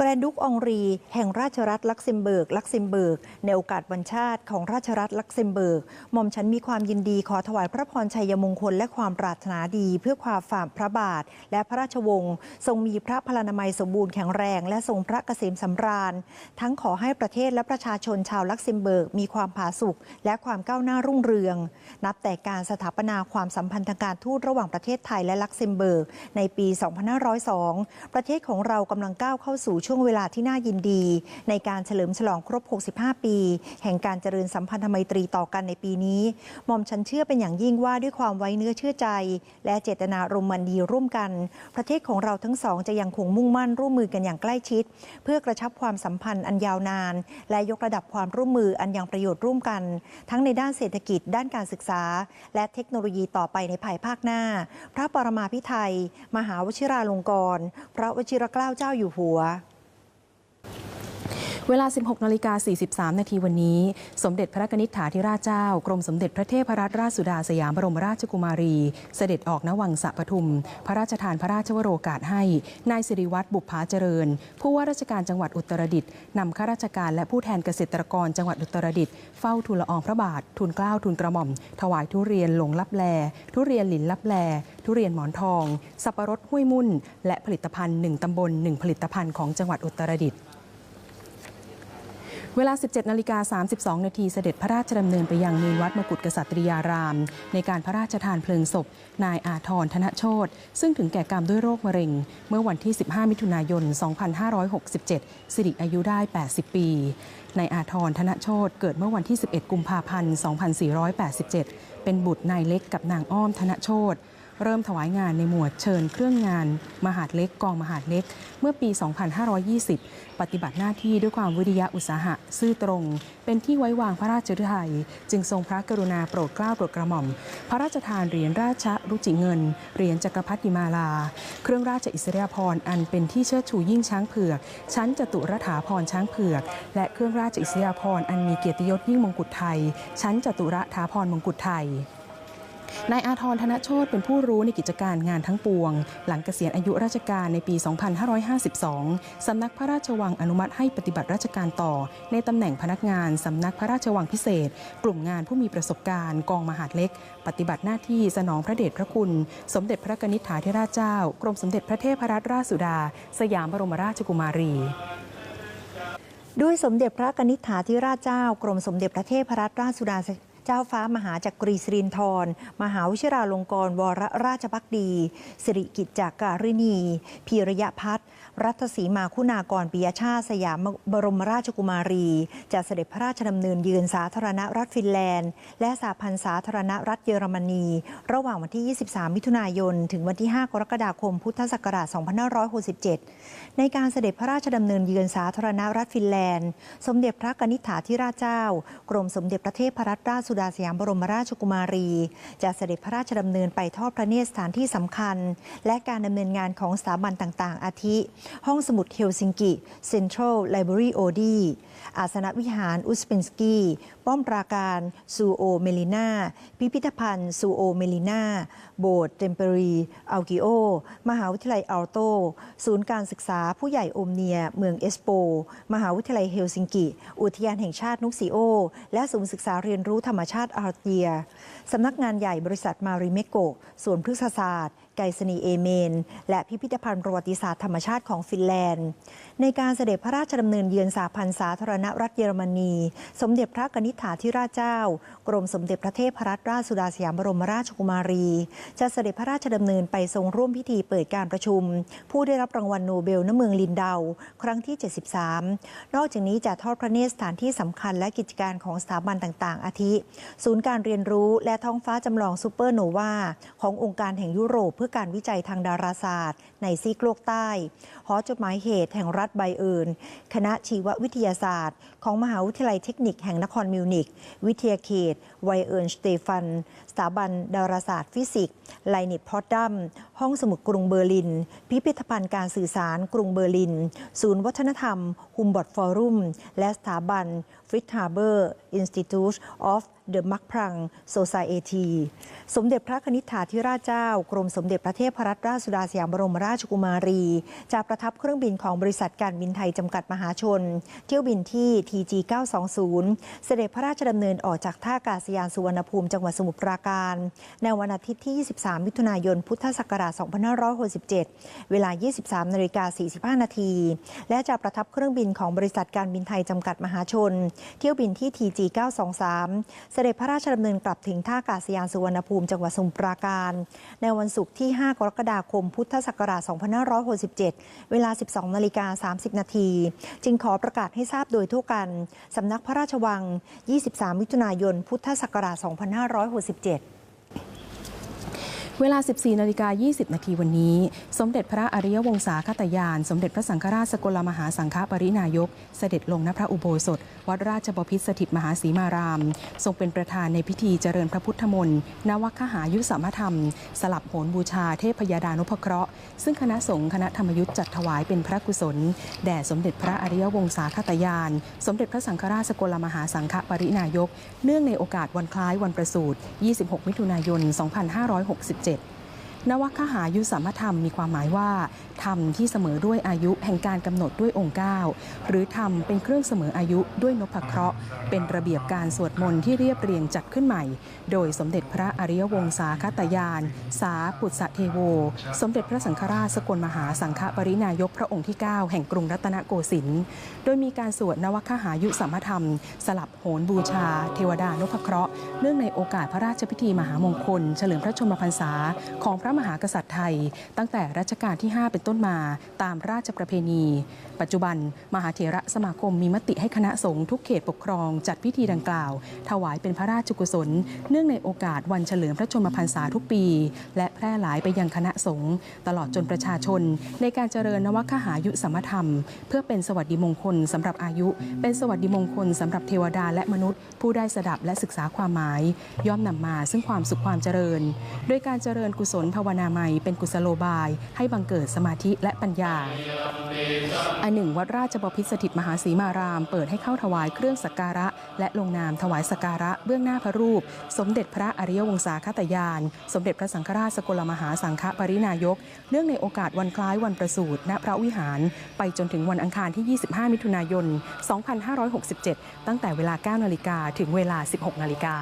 แกรนดุกองรี แห่งราชรัฐลักเซมเบิร์ก ลักเซมเบิร์ก ในโอกาสวันชาติของราชรัฐลักเซมเบิร์ก หม่อมฉันมีความยินดีขอถวายพระพรชัยมงคลและความปรารถนาดี เพื่อความฝ่าพระบาท และพระราชวงศ์ทรงมีพระพลานามัยสมบูรณ์แข็งแรง และทรงพระเกษมสำราญ ทั้งขอให้ประเทศและประชาชนชาวลักเซมเบิร์กมีความผาสุกและความก้าวหน้ารุ่งเรือง นับแต่การสถาปนาความสัมพันธ์ทางการทูตระหว่างประเทศไทยและลักเซมเบิร์กในปี 2502 ประเทศของเรากำลังก้าวเข้าสู่ช่วงเวลาที่น่ายินดี ในการเฉลิมฉลองครบ 65 ปี แห่งการเจริญสัมพันธไมตรีต่อกันในปีนี้หม่อมฉันเชื่อเป็นอย่างยิ่งว่าด้วยความไว้เนื้อเชื่อใจ และเจตนารมณ์มันดีร่วมกัน ประเทศของเราทั้งสองจะยังคงมุ่งมั่นร่วมมือกันอย่างใกล้ชิด เพื่อกระชับความสัมพันธ์อันยาวนาน และยกระดับความร่วมมืออันยังประโยชน์ร่วมกัน ทั้งในด้านเศรษฐกิจ ด้านการศึกษา และเทคโนโลยีต่อไปในภายภาคหน้า พระปรมาภิไธยมหาวชิราลงกรณ์พระวชิรเกล้าเจ้าอยู่หัว เวลา 16นาฬิกา43 นาทีวันนี้ สมเด็จพระกนิษฐาธิราชเจ้า กรมสมเด็จพระเทพรัตนราชสุดาสยามบรมราชกุมารี เสด็จออกณวังสะปทุม พระราชทานพระราชวโรกาสให้ นายสิริวัตรบุพภาเจริญ ผู้ว่าราชการจังหวัดอุตรดิตถ์นำข้าราชการและผู้แทนเกษตรกรจังหวัดอุตรดิตถ์เฝ้าทูลอองพระบาททูลเกล้าทูลกระหม่อม ถวายทุเรียนหลงลับแล ทุเรียนหลินลับแล ทุเรียนหมอนทอง สับปะรดห้วยมุ่น และผลิตภัณฑ์หนึ่งตำบลหนึ่งผลิตภัณฑ์ของจังหวัดอุตรดิตถ์ เวลา 17นาฬิกา32 นาทีเสด็จพระราชดำเนินไปยังเมนวัดมกุฎกษัตริยาราม ในการพระราชทานเพลิงศพ นายอาทรธนโชตซึ่งถึงแก่กรรมด้วยโรคมะเร็ง เมื่อวันที่ 15 มิถุนายน 2567 สิริอายุได้ 80 ปีนายอาทรธนโชตเกิดเมื่อวันที่ 11 กุมภาพันธ์ 2487 เป็นบุตรนายเล็กกับนางอ้อมธนโชต เริ่มถวายงานในหมวดเชิญเครื่องงาน มหาดเล็กกองมหาดเล็ก เมื่อปี 2520 ปฏิบัติหน้าที่ด้วยความวิริยะอุตสาหะ ซื่อตรง เป็นที่ไว้วางพระราชฤทัยจึงทรงพระกรุณาโปรดเกล้าโปรดกระหม่อม พระราชทานเหรียญราชรุจิเงิน เหรียญจักรพรรดิมาลา เครื่องราชอิสริยาภรณ์อันเป็นที่เชิดชูยิ่งช้างเผือก ชั้นจตุรถาภรช้างเผือก และเครื่องราชอิสริยาภรณ์อันมีเกียรติยศยิ่งมงกุฎไทย ชั้นจตุรถาภรมงกุฎไทย นายอาทรธนโชตเป็นผู้รู้ในกิจการงานทั้งปวง หลังเกษียณอายุราชการในปี 2552 สำนักพระราชวังอนุมัติให้ปฏิบัติราชการต่อ ในตำแหน่งพนักงาน สำนักพระราชวังพิเศษ กลุ่มงานผู้มีประสบการณ์กองมหาดเล็ก ปฏิบัติหน้าที่สนองพระเดชพระคุณ สมเด็จพระกนิษฐาธิราชเจ้า กรมสมเด็จพระเทพรัตนราชสุดา สยามบรมราชกุมารีด้วยสมเด็จพระกนิษฐาธิราชเจ้า กรมสมเด็จพระเทพรัตนราชสุดา เจ้าฟ้ามหาจักรีสิรินธรมหาวิชราลงกรณวรราชพักดี สิริกิจจากการินี พีรยพัฒน์ รัตสีมาคุณากรปิยชาติสยามบรมราชกุมารี จะเสด็จพระราชดำเนินเยือนสาธารณรัฐฟินแลนด์ และสาพันธ์สาธารณรัฐเยอรมนี ระหว่างวันที่ 23 มิถุนายน ถึงวันที่ 5 กรกฎาคม พุทธศักราช 2567 ในการเสด็จพระราชดำเนินเยือนสาธารณรัฐฟินแลนด์ สมเด็จพระกนิษฐาธิราชเจ้า กรมสมเด็จพระเทพรัตนราชสุดาสยามบรมราชกุมารี จะเสด็จพระราชดำเนินไปทอดพระเนตรสถานที่สำคัญ และการดำเนินงานของสถาบันต่าง ๆ อาทิห้องสมุดเฮลซิงกิเซ็นทรัลไลบรารีโอดีอาสนวิหารอุสเปนสกีป้อมปราการซูโอเมลินา พิพิธภัณฑ์ซูโอเมลินา โบสถ์เทมเปรีอัลกิโอ มหาวิทยาลัยอัลโต ศูนย์การศึกษาผู้ใหญ่โอมเนีย เมืองเอสโป มหาวิทยาลัยเฮลซิงกิ อุทยานแห่งชาตินุกซิโอ และศูนย์ศึกษาเรียนรู้ธรรมชาติอาร์เตีย สำนักงานใหญ่บริษัทมาริเมโกส่วนพฤกษศาสตร์ ไกษณีเอเมน และพิพิธภัณฑ์ประวัติศาสตร์ธรรมชาติของฟินแลนด์ ในการเสด็จพระราชดำเนินเยือนสาพันธ์สาธารณรัฐเยอรมนี สมเด็จพระกนิษฐาธิราชเจ้า กรมสมเด็จพระเทพรัตนราชสุดาสยามบรมราชกุมารี จะเสด็จพระราชดำเนินไปทรงร่วมพิธีเปิดการประชุม ผู้ได้รับรางวัลโนเบลณเมืองลินเดา ครั้งที่ 73 นอกจากนี้จะทอดพระเนตรสถานที่สำคัญและกิจการของสถาบันต่างๆ อาทิ ศูนย์การเรียนรู้และท้องฟ้าจำลองซูเปอร์โนวาขององค์การแห่งยุโรปเพื่อการวิจัยทางดาราศาสตร์ ในซีกโลกใต้ หอจดหมายเหตุแห่งรัฐไบเอิร์นคณะชีววิทยาศาสตร์ ของมหาวิทยาลัยเทคนิคแห่งนครมิวนิก วิทยาเขตไวเอิร์นสเตฟัน สถาบันดาราศาสตร์ฟิสิกส์ไลนิตพอตดัม ห้องสมุดกรุงเบอร์ลิน พิพิธภัณฑ์การสื่อสารกรุงเบอร์ลิน ศูนย์วัฒนธรรมฮุมบอร์ตฟอรุมและสถาบันฟริตฮาร์เบอร์อินสติทูต of The มักพรัง Society สมเด็จพระนิธิถาธิราชเจ้า กรมสมเด็จพระเทพรัตนราชสุดาสยามบรมราชกุมารี จะประทับเครื่องบินของบริษัทการบินไทยจำกัดมหาชน เที่ยวบินที่ TG 920 เสด็จพระราชดำเนินออกจากท่าอากาศยานสุวรรณภูมิจังหวัดสมุทรปราการ ในวันอาทิตย์ที่ 23 มิถุนายนพุทธศักราช2567 เวลา 23นาฬิกา45 นาที และจะประทับเครื่องบินของบริษัทการบินไทยจำกัดมหาชน เที่ยวบินที่ TG 923 เสด็จพระราชดำเนินกลับถึงท่าอากาศยานสุวรรณภูมิจังหวัดสมุทรปราการ ในวันศุกร์ที่ 5 กรกฎาคม พุทธศักราช 2567 เวลา 12นาฬิกา30 นาที จึงขอประกาศให้ทราบโดยทั่วกัน สำนักพระราชวัง 23 มิถุนายน พุทธศักราช 2567 เวลา 14นาฬิกา20 นาทีวันนี้ สมเด็จพระอริยวงศาคตยาน สมเด็จพระสังฆราชสกลมหาสังฆปรินายก เสด็จลงณพระอุโบสถ วัดราชบพิตรสถิตมหาศรีมาราม ทรงเป็นประธานในพิธีเจริญพระพุทธมนต์นวัคหายุสมธรรม สลับโหนบูชาเทพยดานุภเคราะห์ ซึ่งคณะสงฆ์คณะธรรมยุทธ์จัดถวายเป็นพระกุศล แด่สมเด็จพระอริยวงศาคตยาน สมเด็จพระสังฆราชสกลมหาสังฆปรินายก เนื่องในโอกาสวันคล้ายวันประสูติ26 มิถุนายน 2567 2017 นวคหายุสามธรรมมีความหมายว่าธรรมที่เสมอด้วยอายุแห่งการกำหนดด้วยองค์เก้าหรือธรรมเป็นเครื่องเสมออายุด้วยนพเคราะห์ เป็นระเบียบการสวดมนต์ที่เรียบเรียงจัดขึ้นใหม่ โดยสมเด็จพระอริยวงศาคตยาน สาปุตสะเทโว สมเด็จพระสังฆราชสกลมหาสังฆปรินายกพระองค์ที่ 9 แห่งกรุงรัตนโกสินทร์โดยมีการสวดนวคหายุสามธรรม สลับโหนบูชา เทวดานพเคราะห์เนื่องในโอกาสพระราชพิธีมหามงคล เฉลิมพระชนมพรรษาของพระระมหากษัตริย์ไทย ตั้งแต่รัชกาลที่ 5 เป็นต้นมา ตามราชประเพณี ปัจจุบัน มหาเถระสมาคมมีมติให้คณะสงฆ์ทุกเขตปกครอง จัดพิธีดังกล่าว ถวายเป็นพระราชกุศล เนื่องในโอกาสวันเฉลิมพระชนมพรรษาทุกปี และแพร่หลายไปยังคณะสงฆ์ตลอดจนประชาชน ในการเจริญนวัคหายุสมธรรม เพื่อเป็นสวัสดิมงคลสำหรับอายุ เป็นสวัสดิมงคลสำหรับเทวดาและมนุษย์ ผู้ได้สดับและศึกษาความหมาย ย่อมนำมาซึ่งความสุขความเจริญ โดยการเจริญกุศลาวนาใหม่เป็นกุศโลบาย ให้บังเกิดสมาธิและปัญญา อันหนึ่ง วัดราชบพิตรสถิตมหาศรีมาราม เปิดให้เข้าถวายเครื่องสักการะ และลงนามถวายสักการะเบื้องหน้าพระรูป สมเด็จพระอริยวงศาคตยาน สมเด็จพระสังฆราชสกลมหาสังฆปรินายก เนื่องในโอกาสวันคล้ายวันประสูติณพระวิหาร ไปจนถึงวันอังคารที่ 25 มิถุนายน 2567 ตั้งแต่เวลา 9 นาฬิกาถึงเวลา 16 นาฬิกา